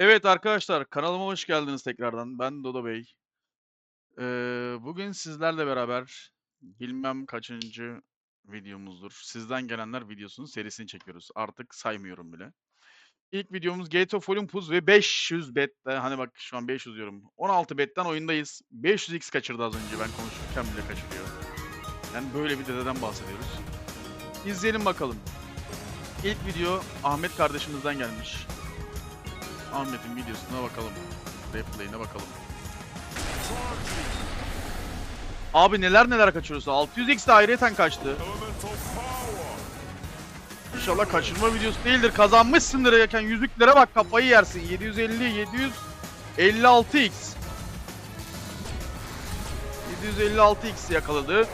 Evet arkadaşlar kanalıma hoş geldiniz tekrardan. Ben Dodo Bey. Ee, bugün sizlerle beraber bilmem kaçıncı videomuzdur. Sizden gelenler videosunun serisini çekiyoruz. Artık saymıyorum bile. İlk videomuz Gate of Olympus ve 500 bette. Hani bak şu an 500 diyorum. 16 betten oyundayız. 500x kaçırdı az önce ben konuşurken bile kaçırıyor. Yani böyle bir dededen bahsediyoruz. İzleyelim bakalım. İlk video Ahmet kardeşimizden gelmiş. Ahmet'in videosuna bakalım. Replay'ine bakalım. Abi neler neler kaçırıyorsun. 600x de ayrıyeten kaçtı. İnşallah kaçırma videosu değildir. Kazanmışsındır yaken yüzüklere bak kafayı yersin. 750, 756x. 756x yakaladı.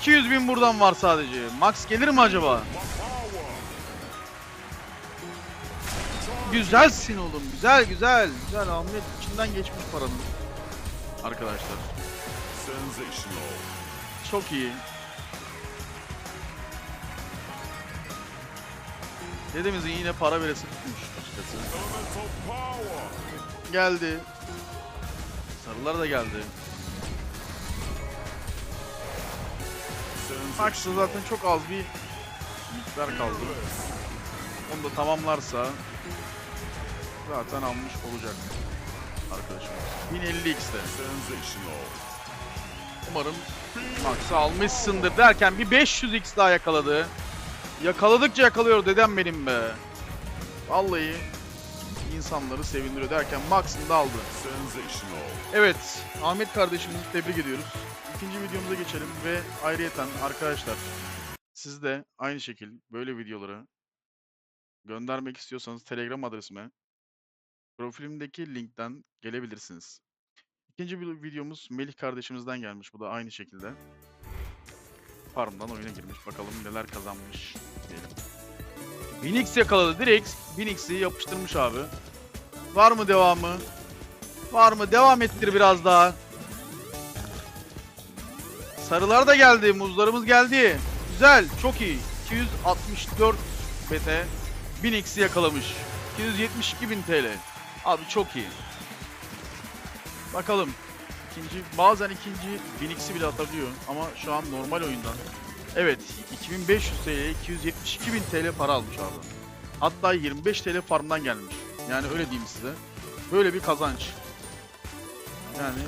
200 bin buradan var sadece. Max gelir mi acaba? Güzelsin oğlum. Güzel güzel. Güzel Ahmet içinden geçmiş paranın. Arkadaşlar. Çok iyi. Dedemizin yine para veresi tutmuş. Geldi. Sarılar da geldi. Max'ta zaten çok az bir miktar kaldı. Onu da tamamlarsa zaten almış olacak arkadaşımız. 1050x'te. Umarım Max'ı almışsındır derken bir 500x daha yakaladı. Yakaladıkça yakalıyor dedem benim be. Vallahi insanları sevindiriyor derken Max'ını da aldı. Evet, Ahmet kardeşimizi tebrik ediyoruz. İkinci videomuza geçelim ve ayrıyeten arkadaşlar siz de aynı şekil böyle videoları göndermek istiyorsanız Telegram adresime profilimdeki linkten gelebilirsiniz. İkinci bir videomuz Melih kardeşimizden gelmiş. Bu da aynı şekilde. Farmdan oyuna girmiş. Bakalım neler kazanmış diyelim. 1000x yakaladı direkt. 1000x'i yapıştırmış abi. Var mı devamı? Var mı? Devam ettir biraz daha. Sarılar da geldi. Muzlarımız geldi. Güzel. Çok iyi. 264 BT. 1000x'i yakalamış. 272 bin TL. Abi çok iyi. Bakalım. İkinci, bazen ikinci 1000x'i bile atabiliyor ama şu an normal oyundan. Evet, 2500 TL'ye 272 bin TL para almış abi. Hatta 25 TL farmdan gelmiş. Yani öyle diyeyim size. Böyle bir kazanç. Yani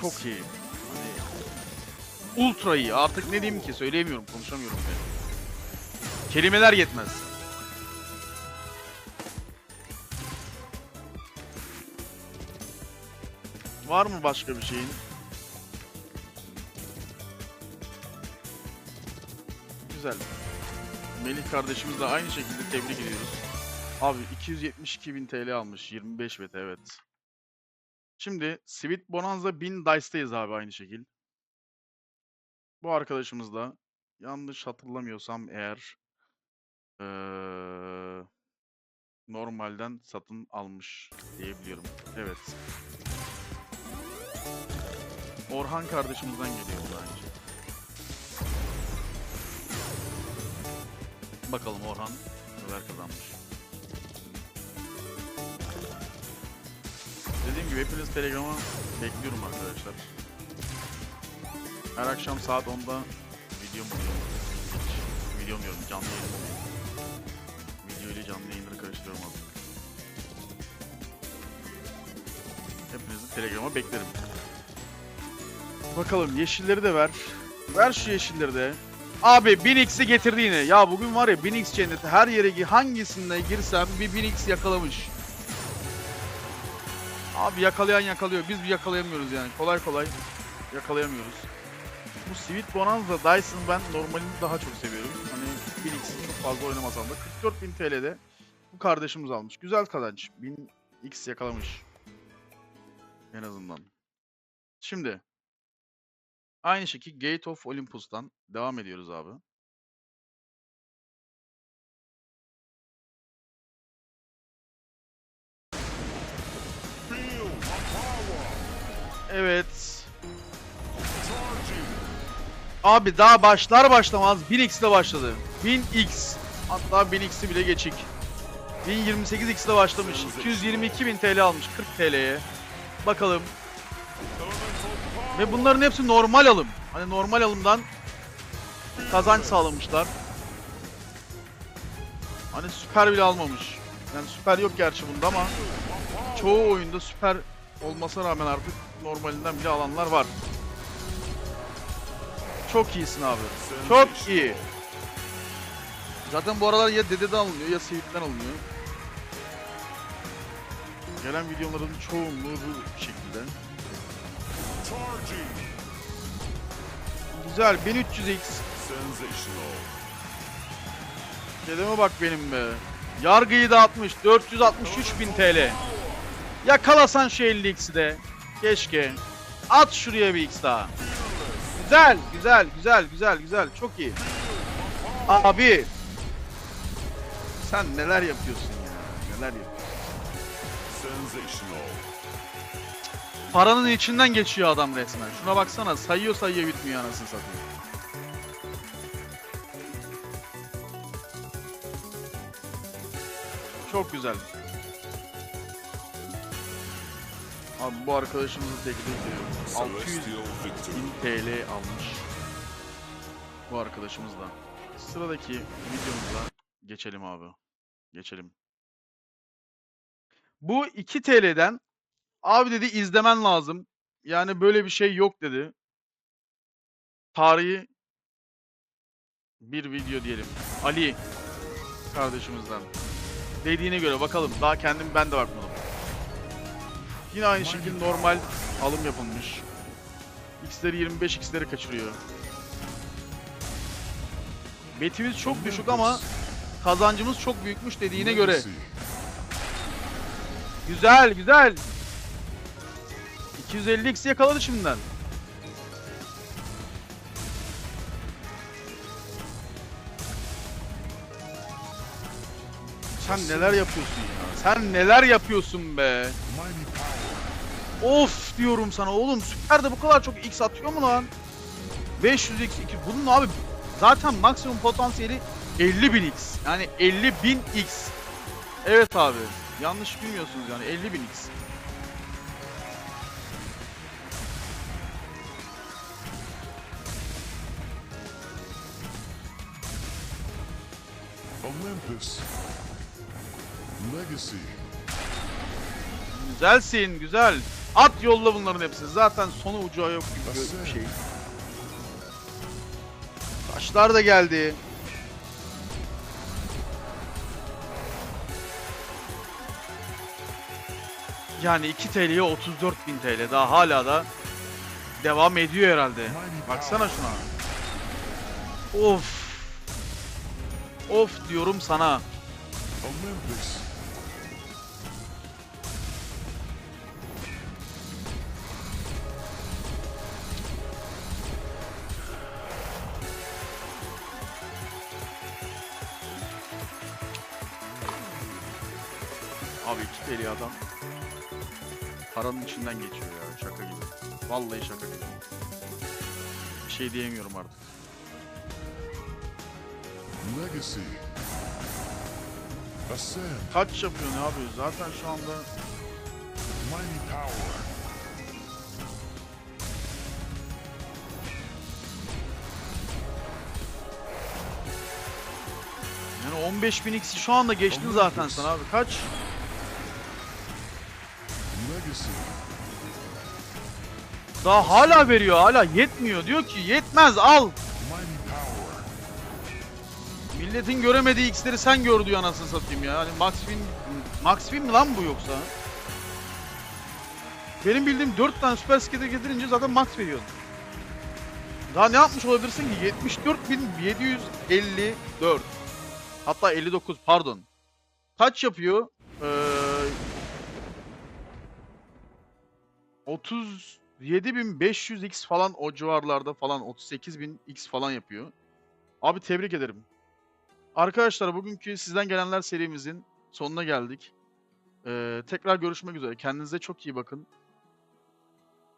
çok iyi. Hani ultra iyi. Artık ne diyeyim ki söyleyemiyorum, konuşamıyorum bile. Kelimeler yetmez. Var mı başka bir şeyin? Güzel. Melih kardeşimiz de aynı şekilde tebrik ediyoruz. Abi 272 bin TL almış. 25 bet evet. Şimdi Sweet Bonanza 1000 Dice'dayız abi aynı şekil. Bu arkadaşımız da yanlış hatırlamıyorsam eğer eee, normalden satın almış diyebiliyorum. Evet. Orhan kardeşimizden geliyor şey. Bakalım Orhan neler kazanmış. Dediğim gibi hepiniz Telegram'a bekliyorum arkadaşlar. Her akşam saat 10'da videom oluyor. Videom diyorum canlı yayın. Video ile canlı yayınları karıştırıyorum artık. Hepinizi Telegram'a beklerim. Bakalım yeşilleri de ver. Ver şu yeşilleri de. Abi 1000x'i getirdi yine. Ya bugün var ya 1000x cenneti her yere gi- hangisinde girsem bir 1000x yakalamış. Abi yakalayan yakalıyor. Biz bir yakalayamıyoruz yani. Kolay kolay yakalayamıyoruz. Bu Sweet Bonanza Dyson ben normalini daha çok seviyorum. Hani 1000x'i çok fazla oynamasam da 44.000 TL'de bu kardeşimiz almış. Güzel kazanç. 1000x yakalamış. En azından. Şimdi Aynı şekilde Gate of Olympus'tan devam ediyoruz abi. Evet. Abi daha başlar başlamaz 1000x ile başladı. 1000x. Hatta 1000x'i bile geçik. 1028 ile başlamış. 222.000 TL almış 40 TL'ye. Bakalım. Ve bunların hepsi normal alım. Hani normal alımdan kazanç sağlamışlar. Hani süper bile almamış. Yani süper yok gerçi bunda ama çoğu oyunda süper olmasına rağmen artık normalinden bile alanlar var. Çok iyisin abi. Çok iyi. Zaten bu aralar ya dededen alınıyor ya Seyit'ten alınıyor. Gelen videoların çoğunluğu bu şekilde. Güzel 1300x. Sensational. Dedeme bak benim be. Yargıyı dağıtmış. 463 bin TL. Yakalasan şu 50x'i de. Keşke. At şuraya bir x daha. Güzel, güzel, güzel, güzel, güzel. Çok iyi. Abi. Sen neler yapıyorsun ya? Neler yapıyorsun? Sensational. Paranın içinden geçiyor adam resmen. Şuna baksana. Sayıyor sayıyor bitmiyor anasını satayım. Çok güzel. Abi bu arkadaşımızın tekli 600 Celestial victory. bin TL almış. Bu arkadaşımız da. Sıradaki videomuza geçelim abi. Geçelim. Bu 2 TL'den abi dedi izlemen lazım. Yani böyle bir şey yok dedi. Tarihi bir video diyelim. Ali kardeşimizden. Dediğine göre bakalım. Daha kendim ben de bakmadım. Yine aynı şekilde normal alım yapılmış. X'leri 25 X'leri kaçırıyor. Betimiz çok düşük ama kazancımız çok büyükmüş dediğine göre. Güzel güzel. 250 X yakaladı şimdiden. Sen neler yapıyorsun ya? Sen neler yapıyorsun be? Of diyorum sana oğlum süper de bu kadar çok X atıyor mu lan? 500 X, 2 bunun abi zaten maksimum potansiyeli 50 bin X. Yani 50 bin X. Evet abi. Yanlış bilmiyorsunuz yani 50 bin X. Olympus. Legacy. Güzelsin güzel. At yolla bunların hepsini. Zaten sonu ucu yok gibi bir şey. Taşlar da geldi. Yani 2 TL'ye 34 bin TL. Daha hala da devam ediyor herhalde. Baksana şuna. Of. Of diyorum sana. Olympus. Abi 2 TL adam paranın içinden geçiyor ya şaka gibi. Vallahi şaka gibi. Bir şey diyemiyorum artık. Kaç yapıyor ne yapıyor? Zaten şu anda Mighty power. yani 15.000 X'i şu anda geçtin zaten sen abi. Kaç? Daha hala veriyor. Hala yetmiyor. Diyor ki yetmez al. Milletin göremediği X'leri sen gör diyor anasını satayım ya. Hani Max Win mi lan bu yoksa? Benim bildiğim 4 tane süper skater getirince zaten max veriyor. Daha ne yapmış olabilirsin ki? 74.754. Hatta 59 pardon. Kaç yapıyor? Ee, 37.500x falan o civarlarda falan 38.000x falan yapıyor. Abi tebrik ederim. Arkadaşlar bugünkü sizden gelenler serimizin sonuna geldik. Ee, tekrar görüşmek üzere. Kendinize çok iyi bakın.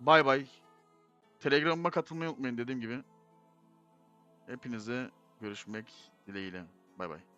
Bay bay. Telegram'ıma katılmayı unutmayın dediğim gibi. Hepinize görüşmek dileğiyle. Bay bay.